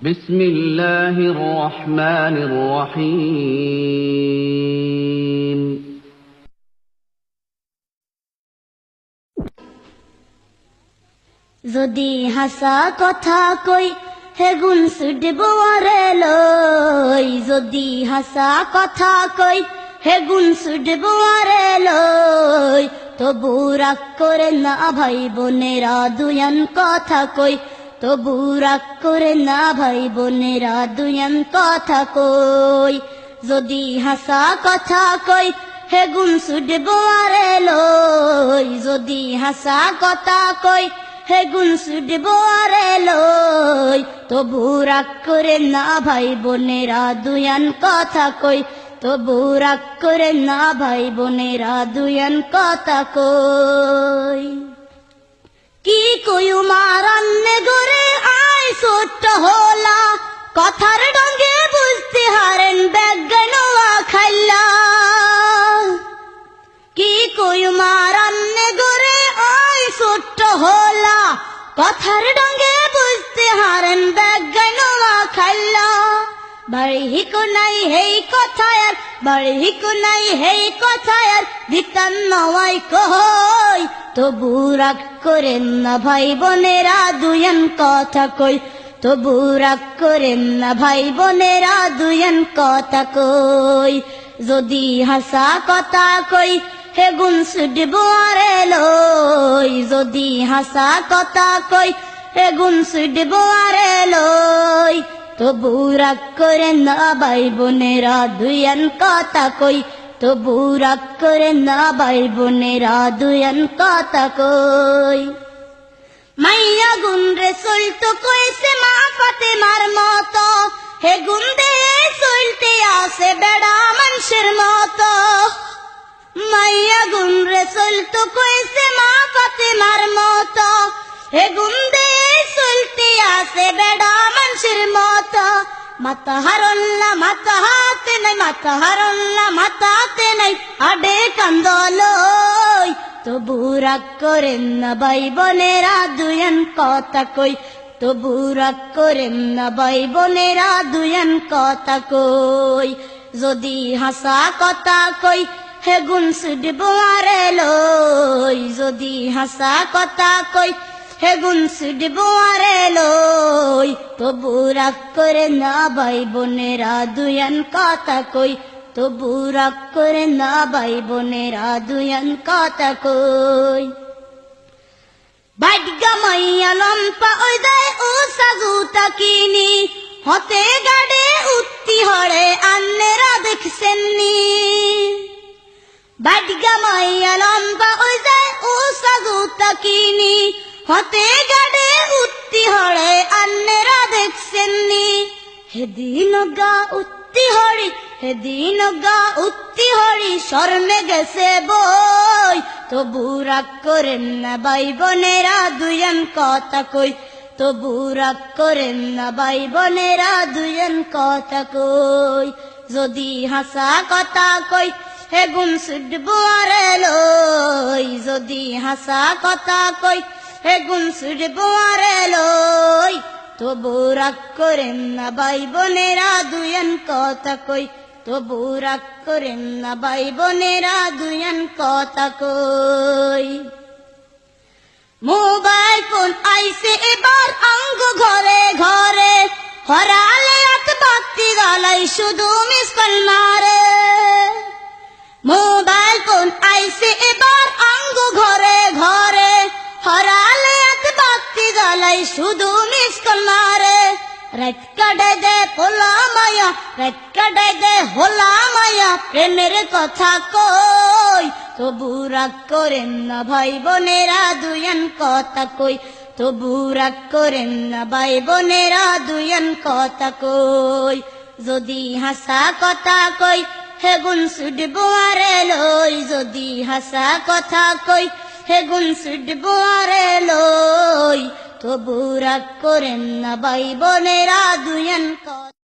বিসমিল্লাহির রহমানির রহিম। যদি হাসা কথা কই হেগুন সুডব লই। যদি হাসা কথা কই হেগুন সুডব লই। তবু রাগ করে না ভাই বোনেরা দুয়ান কথা কই তবু রাগ করে না ভাই বোনেরা দুয়ান কথা কই। যদি হাসা কথা কই হেগুন সুডব আরে লই। যদি হাসা কথা কই হেগুন সুডব আরে লই। তবু রাগ করে না ভাই বোনেরা দুয়ান কথা কই। তবু রাগ করে না ভাই বোনেরা দুয়ান কথা কই। কি কয়ু মারান্নে গরে আয় ছোট্ট হোলা? কথার ডঙ্গে বুঝতে হারেন ব্যাজ্ঞানোয়া খাইলা। কি কয়ু মারান্নে গরে আয় ছোট্ট হোলা? কথার ডঙ্গে বুঝতে হারেন ব্যাজ্ঞানোয়া খাইলা। বাড়ি হিকু নাই হেই কথায়ার বাড়ি হিকু নাই হেই কথায়ার দিতাম নওয়াই কই? তবু রাগ করেন না ভাই বোনেরা দুয়ন কথা কই। তবু রাগ করেন না ভাই বোনেরা দুয়ন কথা কই। যদি হাসা কথা কই হেগুন সুডব আরে লই। যদি হাসা কথা কই হেগুন সুডব আরে লই। তবু রাগ করে না ভাই বোনেরা দুয়ান কথা কই। তবু রাগ করে না ভাই বোনেরা দুয়ান কথা কই মাইয়া গুন রে চলতো কইছে মা পাতে মার মতো হে গুন দে চলতে আসে বেড়া মানুষের মতো মাইয়া গুন রে চলতো কইছে মা পাতে মার মতো হে গুন দে চলতে আসে বেড়া মানুষের মতো মাতা হারল্লা মাতা হাতে নাই মাতা হারল্লা মাতা হাতে নাই আডে কান্দলই তবু রাগ করেন না ভাই বোনেরা দুয়ান কথা কই তবু রাগ করেন না ভাই বোনেরা দুয়ান কথা কই যদি হাসা কথা কই হেগুন সুডব আরে লই যদি হাসা কথা কই হেগুন সুডব আরে লই, তবু রাগ করে না ভাই বোনেরা, দুয়ান কথা কই। তবু রাগ করে না ভাই বোনেরা, দুয়ান কথা কই। বাড্গা মাইয়া লম্পা ওই দেয় ও সাজু তাকিনি হতে গাড়ে উত্তি হরে আন্নেরা দেখছেন নি। বাড্গা মাইয়া লম্বা ওই যায় ও সাজু তাকিনি হতে গাড়ে উত্তি হরে আন্নেরা দেখছেন নি হেদিন গা উত্তি হরি হেদিন গা উত্তি হরি, স্বর্ণে গেছে বই। তবু রাগ করেন না ভাই বোনেরা দুজন কথা কই। তবু রাগ করেন না ভাই বোনেরা দুজন কথা কই। যদি হাসা কথা কই হেগুন সুডব আরে লই। যদি হাসা কথা কই হেগুন সুডব আরে লই, তবু রাগ করেন না ভাই বোনেরা দুয়ন কথা কই। তবু রাগ করেন না ভাই বোনেরা দুয়ন কথা কই। মোবাইল ফোন আইসে এবার অঙ্গ ঘরে ঘরে, হরালে আত বাতি গালাই শুধু মিস কল মারে। মোবাইল ফোন আইসে এবার অঙ্গ ঘরে গালাই শুধু মিস কল মারে রাত কাটে দে পোলা মায়া, রাত কাটে দে হোলা মায়া, প্রেমের কথা কই? তবু রাগ করেন না ভাই বোনেরা দুয়ান কথা কই? তবু রাগ করেন না ভাই বোনেরা দুয়ান কথা কই? যদি হাসা কথা কই, হেগুন সুডব আরে লই। যদি হাসা কথা কই, হেগুন সুডব আরে লই। তবু করেন না ভাই বোনেরা কথা